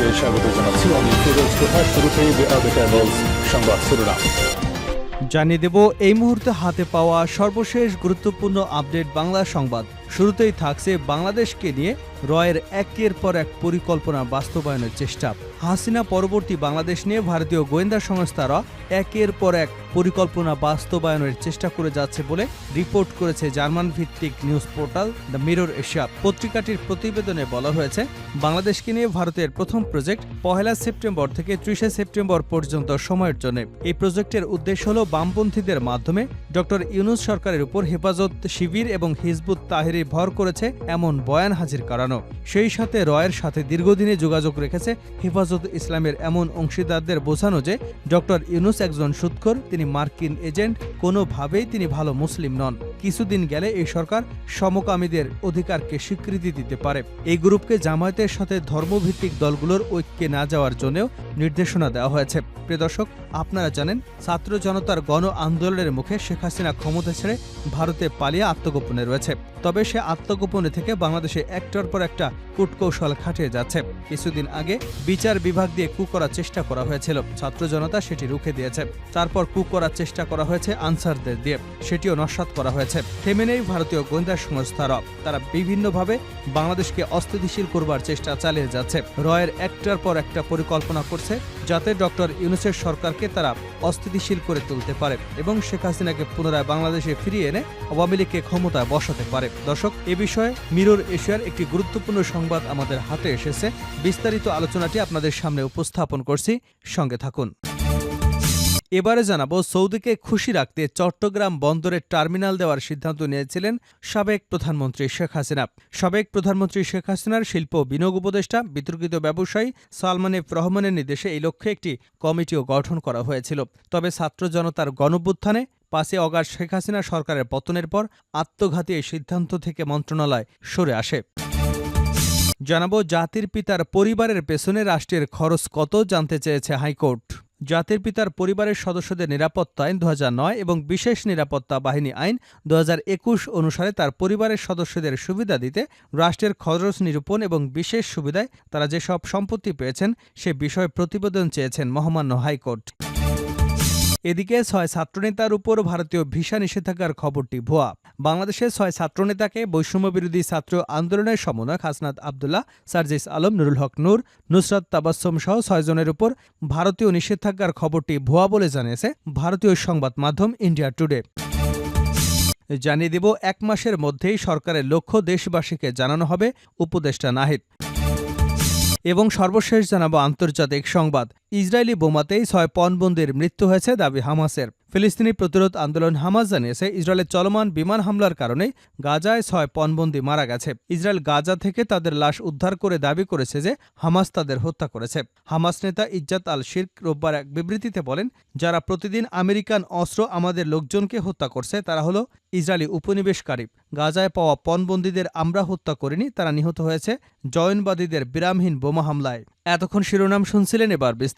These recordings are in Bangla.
আপনাদেরকে স্বাগত জানাচ্ছি। আমি ফিরোজ দ্য ক্যাবলস সংবাদ শিরোনাম জানিয়ে দেব, এই মুহূর্তে হাতে পাওয়া সর্বশেষ গুরুত্বপূর্ণ আপডেট বাংলা সংবাদ। শুরুতেই থাকছে বাংলাদেশকে নিয়ে রয়ের একের পর এক পরিকল্পনা বাস্তবায়নের চেষ্টা। হাসিনা পরবর্তী বাংলাদেশ নিয়ে ভারতীয় গোয়েন্দা সংস্থারা একের পর এক পরিকল্পনা বাস্তবায়নের চেষ্টা করে যাচ্ছে বলে রিপোর্ট করেছে জার্মান ভিত্তিক news portal the Mirror Asia. পত্রিকাটির প্রতিবেদনে বলা হয়েছে, বাংলাদেশকে নিয়ে ভারতের প্রথম প্রজেক্ট পহেলা সেপ্টেম্বর থেকে ত্রিশে সেপ্টেম্বর পর্যন্ত সময়ের জন্য। এই প্রজেক্টের উদ্দেশ্য হল বামপন্থীদের মাধ্যমে ডক্টর ইউনুস সরকারের উপর হেফাজত শিবির এবং হিজবুত তাহেরি ভর করেছে এমন বয়ান হাজির করানো। সেই সাথে রয়ের সাথে দীর্ঘদিনে যোগাযোগ রেখেছে হেফাজত ইসলামের এমন অংশীদারদের বোঝানো যে, ডক্টর ইউনুস একজন সুৎখর, তিনি মার্কিন এজেন্ট, কোনোভাবেই তিনি ভালো মুসলিম নন। কিছুদিন গেলে এই সরকার সমকামীদের অধিকারকে স্বীকৃতি দিতে পারে। এই গ্রুপকে জামায়াতের সাথে ধর্মভিত্তিক দলগুলোর ঐক্যে না যাওয়ার জন্যও নির্দেশনা দেওয়া হয়েছে। প্রিয় দর্শক, আপনারা জানেন, ছাত্র জনতার গণ আন্দোলনের মুখে শেখ হাসিনা ক্ষমতা ছেড়ে ভারতে পালিয়ে আত্মগোপনে রয়েছে। তবে সে আত্মগোপনে থেকে বাংলাদেশে একটার পর একটা কূটকৌশল খাটিয়ে যাচ্ছে। কিছুদিন আগে বিচার বিভাগ দিয়ে কু করার চেষ্টা করা হয়েছিল। ছাত্র জনতা সেটি রুখে দিয়েছে। তারপর কু করার চেষ্টা করা হয়েছে আনসারদের দিয়ে। সেটিও নস্বাত করা হয়েছে। থেমে নেই ভারতীয় গোয়েন্দা সংস্থারা তারা বিভিন্নভাবে বাংলাদেশকে অস্থিতিশীল করবার চেষ্টা চালিয়ে যাচ্ছে। রয়ের একটার পর একটা পরিকল্পনা করছে, যাতে ডক্টর ইউনুসের সরকারকে তারা অস্থিতিশীল করে তুলতে পারে এবং শেখ হাসিনাকে পুনরায় বাংলাদেশে ফিরিয়ে এনে আওয়ামী লীগকে ক্ষমতায় বসাতে পারে। দর্শক, এ বিষয়ে মিরর এশিয়ার একটি গুরুত্বপূর্ণ সংবাদ আমাদের হাতে এসেছে। বিস্তারিত আলোচনাটি আপনাদের সামনে উপস্থাপন করছি। সঙ্গে থাকুন। এবারে জানাব সৌদিকে খুশি রাখতে চট্টগ্রাম বন্দরের টার্মিনাল দেওয়ার সিদ্ধান্ত নিয়েছিলেন সাবেক প্রধানমন্ত্রী শেখ হাসিনা। সাবেক প্রধানমন্ত্রী শেখ হাসিনার শিল্প বিনিয়োগ উপদেষ্টা, বিতর্কিত ব্যবসায়ী সালমান এফ রহমানের নির্দেশে এই লক্ষ্যে একটি কমিটিও গঠন করা হয়েছিল। তবে ছাত্র জনতার গণভ্যুত্থানে পাঁচে অগাস্ট শেখ হাসিনা সরকারের পতনের পর আত্মঘাতী এই সিদ্ধান্ত থেকে মন্ত্রণালয় সরে আসে। জানাব জাতির পিতার পরিবারের পেছনে রাষ্ট্রের খরচ কত জানতে চেয়েছে হাইকোর্ট। জাতির পিতার পরিবারের সদস্যদের নিরাপত্তা আইন দুহাজার নয় এবং বিশেষ নিরাপত্তা বাহিনী আইন দুহাজার একুশ অনুসারে তার পরিবারের সদস্যদের সুবিধা দিতে রাষ্ট্রের খরচ নিরূপণ এবং বিশেষ সুবিধায় তারা যেসব সম্পত্তি পেয়েছেন সে বিষয়ে প্রতিবেদন চেয়েছেন মহামান্য হাইকোর্ট। এদিকে ছয় ছাত্রনেতার উপর ভারতীয় ভিসা নিষেধাজ্ঞার খবরটি ভুয়া। বাংলাদেশের ছয় ছাত্রনেতাকে বৈষম্যবিরোধী ছাত্র আন্দোলনের সমন্বয়ক হাসনাত আবদুল্লাহ, সার্জিস আলম, নুরুল হক নূর, নুসরাত তাবাসম সহ ছয়জনের উপর ভারতীয় নিষেধাজ্ঞার খবরটি ভুয়া বলে জানিয়েছে ভারতীয় সংবাদ মাধ্যম ইন্ডিয়া টুডে। জানিয়ে দেব, এক মাসের মধ্যেই সরকারের লক্ষ্য দেশবাসীকে জানানো হবে উপদেষ্টা নাহিদ। এবং সর্বশেষ জানাব আন্তর্জাতিক সংবাদ। ইসরায়েলি বোমাতেই ছয় পণবন্দির মৃত্যু হয়েছে দাবি হামাসের। ফিলিস্তিনি প্রতিরোধ আন্দোলন হামাস জানিয়েছে ইসরায়েলের চলমান বিমান হামলার কারণে গাজায় ছয় পণবন্দি মারা গেছে। ইসরায়েল গাজা থেকে তাদের লাশ উদ্ধার করে দাবি করেছে যে, হামাস তাদের হত্যা করেছে। হামাস নেতা ইজ্জাত আল শির্ক রোববার এক বিবৃতিতে বলেন, যারা প্রতিদিন আমেরিকান অস্ত্র আমাদের লোকজনকে হত্যা করছে, তারা হলো ইসরায়েলি উপনিবেশকারী। গাজায় পাওয়া পণবন্দীদের আমরা হত্যা করিনি, তারা নিহত হয়েছে জয়নবাদীদের বিরামহীন বোমা হামলায়। এতক্ষণ শিরোনাম শুনছিলেন এবার বিস্তারিত।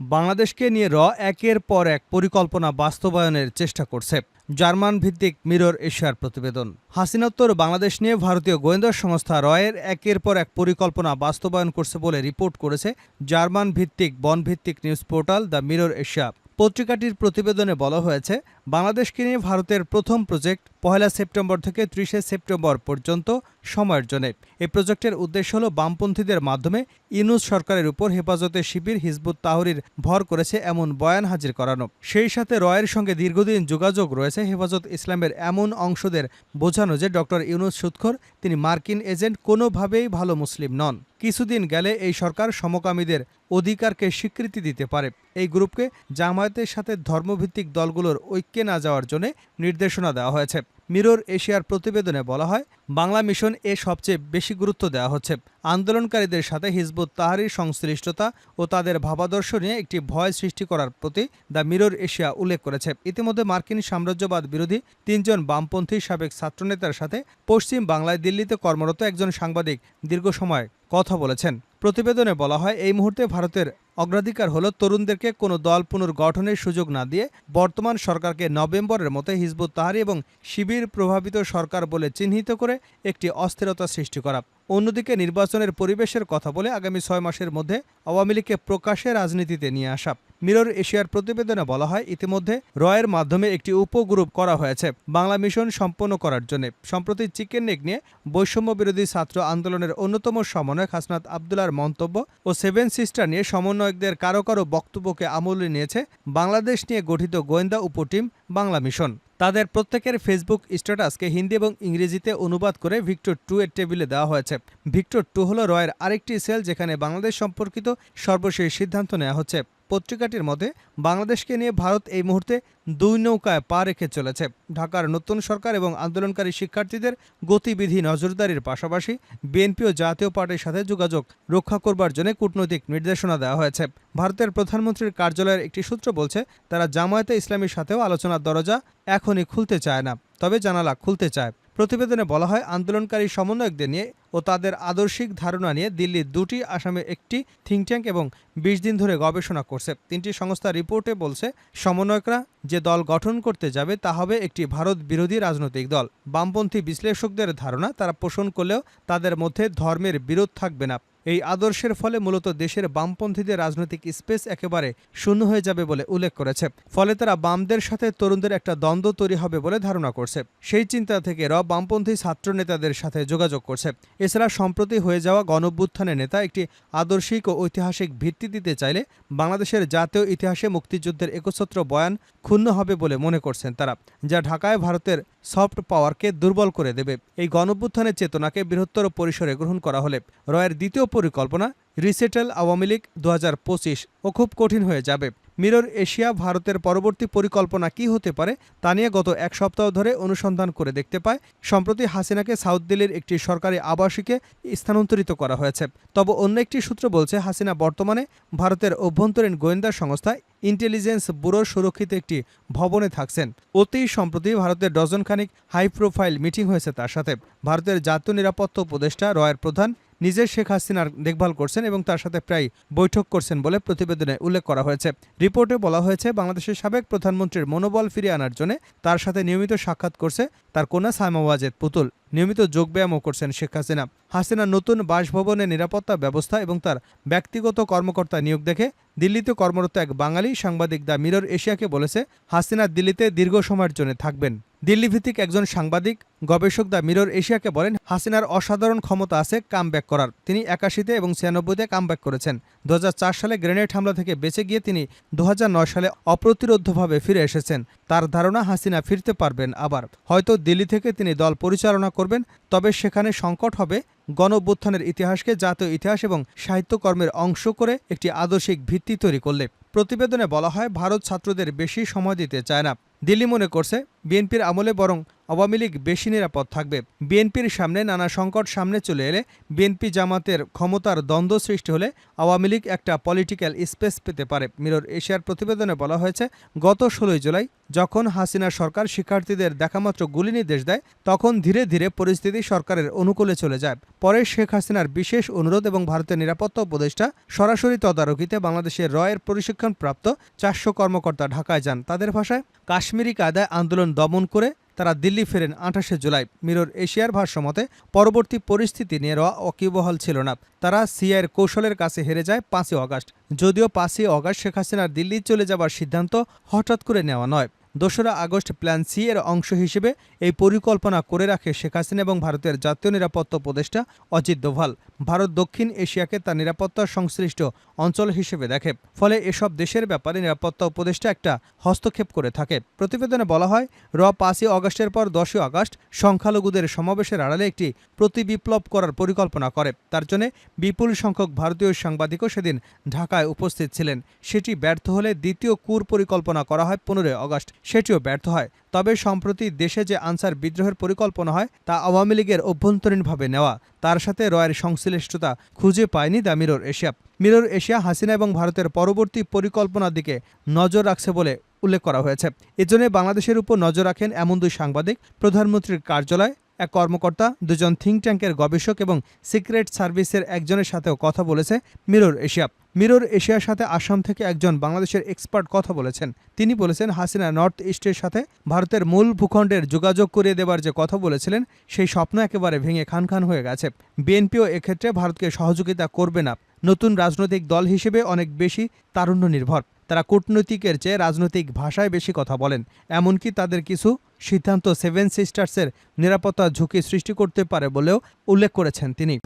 বাংলাদেশকে নিয়ে র একের পর এক পরিকল্পনা বাস্তবায়নের চেষ্টা করছে। জার্মান ভিত্তিক মিরর এশিয়ার প্রতিবেদন। হাসিনোত্তর বাংলাদেশ নিয়ে ভারতীয় গোয়েন্দা সংস্থা রয়ের একের পর এক পরিকল্পনা বাস্তবায়ন করছে বলে রিপোর্ট করেছে জার্মান ভিত্তিক বনভিত্তিক news portal the Mirror Asia. পত্রিকাটির প্রতিবেদনে বলা হয়েছে বাংলাদেশকে নিয়ে ভারতের প্রথম প্রজেক্ট পহেলা সেপ্টেম্বর থেকে ত্রিশে সেপ্টেম্বর পর্যন্ত সময়ের জন্য। এই প্রজেক্টের উদ্দেশ্য হল বামপন্থীদের মাধ্যমে ইউনুস সরকারের উপর হেফাজতে শিবির হিজবুত তাহরির ভর করেছে এমন বয়ান হাজির করানো। সেই সাথে রয়ের সঙ্গে দীর্ঘদিন যোগাযোগ রয়েছে হেফাজত ইসলামের এমন অংশদের বোঝানো যে ডক্টর ইউনুস সুৎখর তিনি মার্কিন এজেন্ট, কোনোভাবেই ভালো মুসলিম নন। কিছুদিন গেলে এই সরকার সমকামীদের অধিকারকে স্বীকৃতি দিতে পারে। এই গ্রুপকে জামায়াতের সাথে ধর্মভিত্তিক দলগুলোর ঐক্যে না যাওয়ার জন্য নির্দেশনা দেওয়া হয়েছে। মিরর এশিয়ার প্রতিবেদনে বলা হয়, বাংলা মিশন এ সবচেয়ে বেশি গুরুত্ব দেওয়া হচ্ছে। আন্দোলনকারীদের সাথে হিজবুত তাহারির সংশ্লিষ্টতা ও তাদের ভাবাদর্শ নিয়ে একটি ভয় সৃষ্টি করার প্রতি দ্য মিরর এশিয়া উল্লেখ করেছে। ইতিমধ্যে মার্কিন সাম্রাজ্যবাদ বিরোধী তিনজন বামপন্থী সাবেক ছাত্রনেতার সাথে পশ্চিম বাংলায় দিল্লিতে কর্মরত একজন সাংবাদিক দীর্ঘ সময় কথা বলেছেন। প্রতিবেদনে বলা হয়, এই মুহূর্তে ভারতের অগ্রাধিকার হলো তরুণদেরকে কোনো দল পুনর্গঠনের সুযোগ না দিয়ে বর্তমান সরকারকে নভেম্বরের মতো হিজবুত তাহারি এবং শিবির প্রভাবিত সরকার বলে চিহ্নিত করে একটি অস্থিরতা সৃষ্টি করা। অন্যদিকে নির্বাচনের পরিবেশের কথা বলে আগামী ছয় মাসের মধ্যে আওয়ামী লীগকে প্রকাশ্যে রাজনীতিতে নিয়ে আসা। মিরর এশিয়ার প্রতিবেদনে বলা হয়, ইতিমধ্যে রয়ের মাধ্যমে একটি উপগ্রুপ করা হয়েছে। বাংলা মিশন সম্পন্ন করার জন্য। সম্প্রতি চিকেন নেক নিয়ে বৈষম্য বিরোধী ছাত্র আন্দোলনের অন্যতম সমন্বয়ক হাসনাত আবদুল্লার মন্তব্য ও সেভেন সিস্টার নিয়ে সমন্বয়কদের কারও কারও বক্তব্যকে আমলে নিয়েছে বাংলাদেশ নিয়ে গঠিত গোয়েন্দা উপটিম বাংলা মিশন। তাদের প্রত্যেকের ফেসবুক স্ট্যাটাসকে হিন্দি এবং ইংরেজিতে অনুবাদ করে ভিক্টর টু এর টেবিলে দেওয়া হয়েছে। ভিক্টর টু হল রয়ের আরেকটি সেল যেখানে বাংলাদেশ সম্পর্কিত সর্বশেষ সিদ্ধান্ত নেওয়া হচ্ছে। পত্রিকাটির মতে, বাংলাদেশকে নিয়ে ভারত এই মুহূর্তে দুই নৌকায় পা রেখে চলেছে। ঢাকার নতুন সরকার এবং আন্দোলনকারী শিক্ষার্থীদের গতিবিধি নজরদারির পাশাপাশি বিএনপি ও জাতীয় পার্টির সাথে যোগাযোগ রক্ষা করবার জন্য কূটনৈতিক নির্দেশনা দেওয়া হয়েছে। ভারতের প্রধানমন্ত্রীর কার্যালয়ের একটি সূত্র বলছে, তারা জামায়াতে ইসলামীর সাথেও আলোচনার দরজা এখনই খুলতে চায় না, তবে জানালা খুলতে চায়। প্রতিবেদনে বলা হয়, আন্দোলনকারী সমন্বয়কদের নিয়ে ও তাদের আদর্শিক ধারণা নিয়ে দিল্লির দুটি আসামে একটি থিঙ্ক ট্যাঙ্ক এবং বিশ দিন ধরে গবেষণা করছে। তিনটি সংস্থা রিপোর্টে বলছে, সমন্বয়করা যে দল গঠন করতে যাবে তা হবে একটি ভারত বিরোধী রাজনৈতিক দল। বামপন্থী বিশ্লেষকদের ধারণা, তারা পোষণ করলেও তাদের মধ্যে ধর্মের বিরোধ থাকবে না। এই আদর্শের ফলে মূলত দেশের বামপন্থীদের রাজনৈতিক স্পেস একেবারে শূন্য হয়ে যাবে বলে উল্লেখ করেছে। ফলে তারা বামদের সাথে তরুণদের একটা দ্বন্দ্ব তৈরি হবে বলে ধারণা করছে। সেই চিন্তা থেকে র বামপন্থী ছাত্র নেতাদের সাথে যোগাযোগ করছে। এছাড়া সম্প্রতি হয়ে যাওয়া গণভ্যুত্থানের নেতা একটি আদর্শিক ও ঐতিহাসিক ভিত্তি দিতে চাইলে বাংলাদেশের জাতীয় ইতিহাসে মুক্তিযুদ্ধের একচ্ছত্র বয়ান ক্ষুণ্ণ হবে বলে মনে করছেন তারা, যা ঢাকায় ভারতের সফট পাওয়ারকে দুর্বল করে দেবে। এই গণভ্যুত্থানের চেতনাকে বৃহত্তর পরিসরে গ্রহণ করা হলে রয়ের দ্বিতীয় পরিকল্পনা রিসেটেল আওয়ামী লীগ দু হাজার পঁচিশ ও খুব কঠিন হয়ে যাবে। মিরর এশিয়া ভারতের পরবর্তী পরিকল্পনা কি হতে পারে তা নিয়ে গত এক সপ্তাহ ধরে অনুসন্ধান করে দেখতে পায়। সম্প্রতি হাসিনাকে সাউথ দিল্লির একটি সরকারি আবাসিকে স্থানান্তরিত করা হয়েছে। তবে অন্য একটি সূত্র বলছে, হাসিনা বর্তমানে ভারতের অভ্যন্তরীণ গোয়েন্দা সংস্থা ইন্টেলিজেন্স ব্যুরো সুরক্ষিত একটি ভবনে থাকছেন। অতি সম্প্রতি ভারতের ডজনখানিক হাই প্রোফাইল মিটিং হয়েছে তার সাথে। ভারতের জাতীয় নিরাপত্তা উপদেষ্টা রয়ের প্রধান নিজের শেখ হাসিনার দেখভাল করছেন এবং তার সাথে প্রায় বৈঠক করছেন বলে প্রতিবেদনে উল্লেখ করা হয়েছে। রিপোর্টে বলা হয়েছে, বাংলাদেশের সাবেক প্রধানমন্ত্রীর মনোবল ফিরিয়ে আনার জন্য তার সাথে নিয়মিত সাক্ষাৎ করছে তার কন্যা সাইমা ওয়াজেদ পুতুল। নিয়মিত যোগব্যায়ামও করছেন শেখ হাসিনা। হাসিনা নতুন বাসভবনের নিরাপত্তা ব্যবস্থা এবং তার ব্যক্তিগত কর্মকর্তা নিয়োগ দেখে দিল্লিতে কর্মরত এক বাঙালি সাংবাদিক দ্য মিরর এশিয়াকে বলেছে, হাসিনা দিল্লিতে দীর্ঘ সময়ের জন্য থাকবেন। দিল্লি ভিত্তিক একজন সাংবাদিক, গবেষক দ্য মিরর এশিয়াকে বলেন, হাসিনার অসাধারণ ক্ষমতা আছে কামব্যাক করার। তিনি একাশিতে এবং ছিয়ানব্বইতে কামব্যাক করেছেন। দু হাজার চার সালে গ্রেনেড হামলা থেকে বেঁচে গিয়ে তিনি দুহাজার নয় সালে অপ্রতিরোধ্যভাবে ফিরে এসেছেন। তার ধারণা, হাসিনা ফিরতে পারবেন আবার। হয়তো দিল্লি থেকে তিনি দল পরিচালনা করবেন, তবে সেখানে সংকট হবে। গণঅভ্যুত্থানের ইতিহাসকে জাতীয় ইতিহাস এবং সাহিত্যকর্মের অংশ করে একটি আদর্শিক ভিত্তি তৈরি করলে। প্রতিবেদনে বলা হয়, ভারত ছাত্রদের বেশি সময় দিতে চায় না। দিল্লি মনে করছে, বিএনপির আমলে বরং আওয়ামী লীগ বেশি নিরাপদ থাকবে। বিএনপির সামনে নানা সংকট সামনে চলে এলে বিএনপি জামাতের ক্ষমতার দ্বন্দ্ব সৃষ্টি হলে আওয়ামী লীগ একটা পলিটিক্যাল স্পেস পেতে পারে। মিরর এশিয়ার প্রতিবেদনে বলা হয়েছে, গত ষোলোই জুলাই যখন হাসিনা সরকার শিক্ষার্থীদের দেখামাত্র গুলি নির্দেশ দেয়, তখন ধীরে ধীরে পরিস্থিতি সরকারের অনুকূলে চলে যায়। পরে শেখ হাসিনার বিশেষ অনুরোধ এবং ভারতের নিরাপত্তা উপদেষ্টা সরাসরি তদারকিতে বাংলাদেশের রয়ের প্রশিক্ষণপ্রাপ্ত চারশো কর্মকর্তা ঢাকায় যান। তাদের ভাষায়, কাশ্মীরি কায়দায় আন্দোলন দমন করে তারা দিল্লি ফেরেন আঠাশে জুলাই। মিরর এশিয়ার ভাষ্যমতে পরবর্তী পরিস্থিতি নিয়ে রওয়া অকিবহাল ছিল না। তারা সিআইয়ের কৌশলের কাছে হেরে যায় পাঁচই অগাস্ট। যদিও পাঁচই অগাস্ট শেখ হাসিনার দিল্লি চলে যাবার সিদ্ধান্ত হঠাৎ করে নেওয়া নয়। দোসরা আগস্ট প্ল্যান সি এর অংশ হিসেবে এই পরিকল্পনা করে রাখে শেখ হাসিনা এবং ভারতের জাতীয় নিরাপত্তা উপদেষ্টা অজিত দোভাল। ভারত দক্ষিণ এশিয়াকে তার নিরাপত্তা সংশ্লিষ্ট অঞ্চল হিসেবে দেখে। ফলে এসব দেশের ব্যাপারে নিরাপত্তা উপদেষ্টা একটা হস্তক্ষেপ করে থাকে। প্রতিবেদনে বলা হয়, র পাঁচই অগস্টের পর দশই আগস্ট সংখ্যালঘুদের সমাবেশের আড়ালে একটি প্রতিবিপ্লব করার পরিকল্পনা করে। তার জন্য বিপুল সংখ্যক ভারতীয় সাংবাদিকও সেদিন ঢাকায় উপস্থিত ছিলেন। সেটি ব্যর্থ হলে দ্বিতীয় কুর পরিকল্পনা করা হয় পনেরোই আগস্ট। সেটিও ব্যর্থ হয়। তবে সম্প্রতি দেশে যে আনসার বিদ্রোহের পরিকল্পনা হয়, তা আওয়ামী লীগের অভ্যন্তরীণভাবে নেওয়া। তার সাথে রয়ের সংশ্লিষ্টতা খুঁজে পায়নি the Mirror Asia. Mirror Asia Hasina এবং ভারতের পরবর্তী পরিকল্পনার দিকে নজর রাখছে বলে উল্লেখ করা হয়েছে। এজন্য বাংলাদেশের উপর নজর রাখেন এমন দুই সাংবাদিক। প্রধানমন্ত্রীর কার্যালয়, এক কর্মকর্তা, দুজন থিঙ্ক ট্যাঙ্কের গবেষক এবং সিক্রেট সার্ভিসের একজনের সাথেও কথা বলেছে মিরর এশিয়া। মিরর এশিয়ার সাথে আসাম থেকে একজন বাংলাদেশের এক্সপার্ট কথা বলেছেন। তিনি বলেছেন, হাসিনা নর্থ ইস্টের সাথে ভারতের মূল ভূখণ্ডের যোগাযোগ করিয়ে দেবার যে কথা বলেছিলেন, সেই স্বপ্ন একেবারে ভেঙে খান খান হয়ে গেছে। বিএনপিও এক্ষেত্রে ভারতকে সহযোগিতা করবে না। নতুন রাজনৈতিক দল হিসেবে অনেক বেশি তারুণ্য নির্ভর তারা কূটনৈতিকের চেয়ে রাজনৈতিক ভাষায় বেশি কথা বলেন। এমনকি তাদের কিছু সিদ্ধান্ত সেভেন সিস্টার্সের নিরাপত্তা ঝুঁকি সৃষ্টি করতে পারে বলেও উল্লেখ করেছেন তিনি।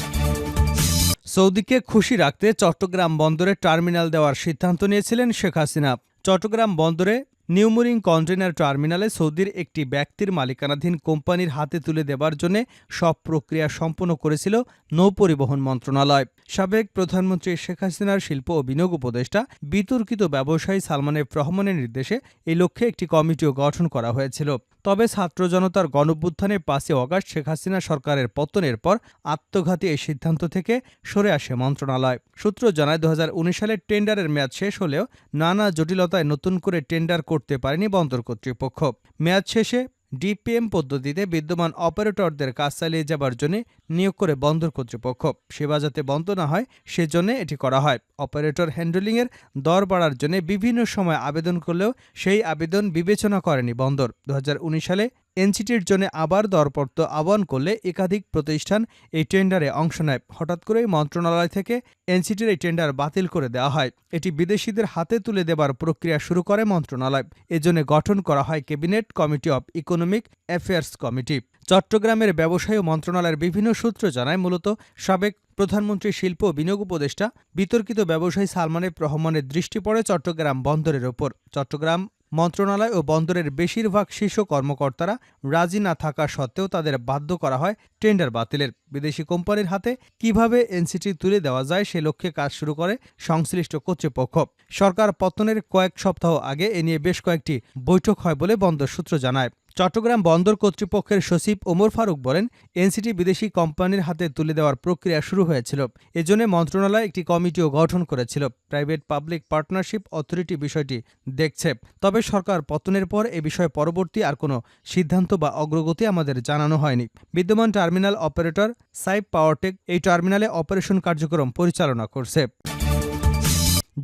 সৌদিকে খুশি রাখতে চট্টগ্রাম বন্দরে টার্মিনাল দেওয়ার সিদ্ধান্ত নিয়েছিলেন শেখ হাসিনা। চট্টগ্রাম বন্দরে নিউমুরিং কন্টেনার টার্মিনালে সৌদির একটি ব্যক্তির মালিকানাধীন কোম্পানির হাতে তুলে দেবার জন্য সব প্রক্রিয়া সম্পন্ন করেছিল নৌপরিবহন মন্ত্রণালয়। সাবেক প্রধানমন্ত্রী শেখ হাসিনার শিল্প ও বিনিয়োগ উপদেষ্টা বিতর্কিত ব্যবসায়ী সালমান এফ রহমানের নির্দেশে এই লক্ষ্যে একটি কমিটিও গঠন করা হয়েছিল। তবে ছাত্র জনতার গণভ্যুত্থানে পাঁচই অগাস্ট শেখ হাসিনা সরকারের পতনের পর আত্মঘাতী এই সিদ্ধান্ত থেকে সরে আসে মন্ত্রণালয়। সূত্র জানায় দু সালের টেন্ডারের মেয়াদ শেষ হলেও নানা জটিলতায় নতুন করে টেন্ডার করতে পারেনি বন্দর কর্তৃপক্ষ। মেয়াদ শেষে ডিপিএম পদ্ধতিতে বিদ্যমান অপারেটরদের কাজ চালিয়ে যাবার জন্য নিয়োগ করে বন্দর কর্তৃপক্ষ। সেবা যাতে বন্ধ না হয়, সেজন্য এটি করা হয়। অপারেটর হ্যান্ডলিংয়ের দর বাড়ার জন্য বিভিন্ন সময় আবেদন করলেও সেই আবেদন বিবেচনা করেনি বন্দর। দু হাজার উনিশ সালে এনসিটির জন্য আবার দরপত্র আহ্বান করলে একাধিক প্রতিষ্ঠান এই টেন্ডারে অংশ নেয়। হঠাৎ করেই মন্ত্রণালয় থেকে এনসিটির এই টেন্ডার বাতিল করে দেওয়া হয়। এটি বিদেশিদের হাতে তুলে দেবার প্রক্রিয়া শুরু করে মন্ত্রণালয়। এজন্য গঠন করা হয় cabinet committee of economic affairs committee. চট্টগ্রামের ব্যবসায়ী মন্ত্রণালয়ের বিভিন্ন সূত্র জানায়, মূলত সাবেক প্রধানমন্ত্রী শিল্প বিনিয়োগ উপদেষ্টা বিতর্কিত ব্যবসায়ী সালমানের রহমানের দৃষ্টি পড়ে চট্টগ্রাম বন্দরের ওপর। চট্টগ্রাম মন্ত্রণালয় ও বন্দরের বেশিরভাগ শীর্ষ কর্মকর্তারা রাজি না থাকা সত্ত্বেও তাদের বাধ্য করা হয় টেন্ডার বাতিলের। বিদেশি কোম্পানির হাতে কীভাবে এনসিটি তুলে দেওয়া যায় সে লক্ষ্যে কাজ শুরু করে সংশ্লিষ্ট কর্তৃপক্ষ। সরকার পতনের কয়েক সপ্তাহ আগে এ নিয়ে বেশ কয়েকটি বৈঠক হয় বলে বন্দর সূত্র জানায়। চট্টগ্রাম বন্দর কর্তৃপক্ষের সচিব ওমর ফারুক বলেন, এনসিটি বিদেশি কোম্পানির হাতে তুলে দেওয়ার প্রক্রিয়া শুরু হয়েছিল। এজন্য মন্ত্রণালয় একটি কমিটিও গঠন করেছিল। প্রাইভেট পাবলিক পার্টনারশিপ অথরিটি বিষয়টি দেখছে। তবে সরকার পতনের পর এ বিষয়ে পরবর্তী আর কোনো সিদ্ধান্ত বা অগ্রগতি আমাদের জানানো হয়নি। বিদ্যমান টার্মিনাল অপারেটর সাইপ পাওয়ারটেক এই টার্মিনালে অপারেশন কার্যক্রম পরিচালনা করছে।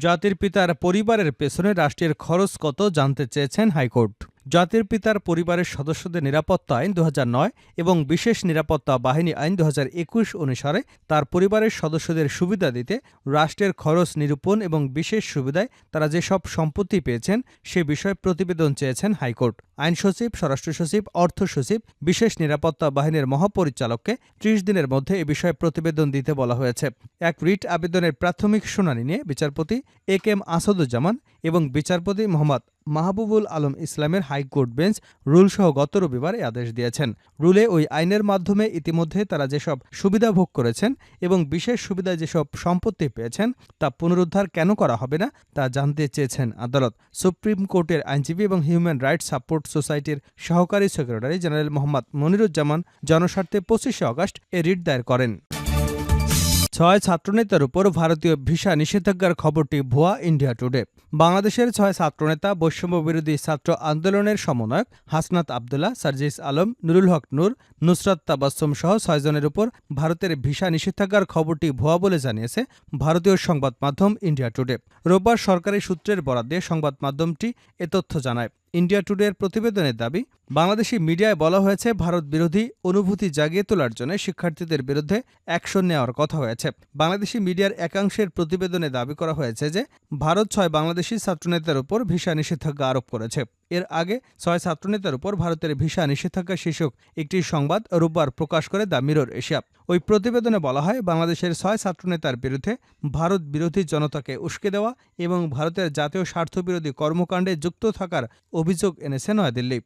জাতির পিতার পরিবারের পেছনে রাষ্ট্রের খরচ কত জানতে চেয়েছেন হাইকোর্ট। জাতির পিতার পরিবারের সদস্যদের নিরাপত্তা আইন দু হাজার নয় এবং বিশেষ নিরাপত্তা বাহিনী আইন দু হাজার একুশ অনুসারে তার পরিবারের সদস্যদের সুবিধা দিতে রাষ্ট্রের খরচ নিরূপণ এবং বিশেষ সুবিধায় তারা যেসব সম্পত্তি পেয়েছেন সে বিষয়ে প্রতিবেদন চেয়েছেন হাইকোর্ট। আইন সচিব, স্বরাষ্ট্র সচিব, অর্থ সচিব, বিশেষ নিরাপত্তা বাহিনীর মহাপরিচালককে ত্রিশ দিনের মধ্যে এ বিষয়ে প্রতিবেদন দিতে বলা হয়েছে। এক রিট আবেদনের প্রাথমিক শুনানি নিয়ে বিচারপতি এ কে এম আসাদুজ্জামান এবং বিচারপতি মোহাম্মদ মাহবুবুল আলম ইসলামের হাইকোর্ট বেঞ্চ রুলসহ গত রবিবার এই আদেশ দিয়েছেন। রুলে ওই আইনের মাধ্যমে ইতিমধ্যে তারা যেসব সুবিধা ভোগ করেছেন এবং বিশেষ সুবিধায় যেসব সম্পত্তি পেয়েছেন, তা পুনরুদ্ধার কেন করা হবে না, তা জানতে চেয়েছেন আদালত। সুপ্রিম কোর্টের আইনজীবী এবং হিউম্যান রাইটস সাপোর্ট সোসাইটির সহকারী সেক্রেটারি জেনারেল মোহাম্মদ মনিরুজ্জামান জনস্বার্থে পঁচিশে অগস্ট এ রিট দায়ের করেন। ছয় ছাত্রনেতার উপর ভারতীয় ভিসা নিষেধাজ্ঞার খবরটি ভুয়া ইন্ডিয়া টুডে। বাংলাদেশের ছয় ছাত্রনেতা বৈষম্য বিরোধী ছাত্র আন্দোলনের সমন্বয়ক হাসনাত আবদুল্লাহ, সার্জিস আলম, নুরুল হক নূর, নুসরাত তাবাসসুম সহ ছয়জনের উপর ভারতের ভিসা নিষেধাজ্ঞার খবরটি ভুয়া বলে জানিয়েছে ভারতীয় সংবাদ মাধ্যম ইন্ডিয়া টুডে। রোববার সরকারি সূত্রের বরাদ্দে সংবাদ মাধ্যমটি এ তথ্য জানায়। ইন্ডিয়া টুডের প্রতিবেদনের দাবি, বাংলাদেশি মিডিয়ায় বলা হয়েছে, ভারত বিরোধী অনুভূতি জাগিয়ে তোলার জন্য শিক্ষার্থীদের বিরুদ্ধে অ্যাকশন নেওয়ার কথা হয়েছে। বাংলাদেশি মিডিয়ার একাংশের প্রতিবেদনে দাবি করা হয়েছে যে, ভারত ছয় বাংলাদেশি ছাত্রনেতার উপর ভিসা নিষেধাজ্ঞা আরোপ করেছে। এর আগে ছয় ছাত্রনেতার উপর ভারতের ভিসা নিষেধাজ্ঞা শীর্ষক একটি সংবাদ রোববার প্রকাশ করে দ্য মিরর এশিয়া। ওই প্রতিবেদনে বলা হয়, বাংলাদেশের ছয় ছাত্রনেতার বিরুদ্ধে ভারত বিরোধী জনতাকে উস্কে দেওয়া এবং ভারতের জাতীয় স্বার্থবিরোধী কর্মকাণ্ডে যুক্ত থাকার অভিযোগ এনেছে নয়াদিল্লি।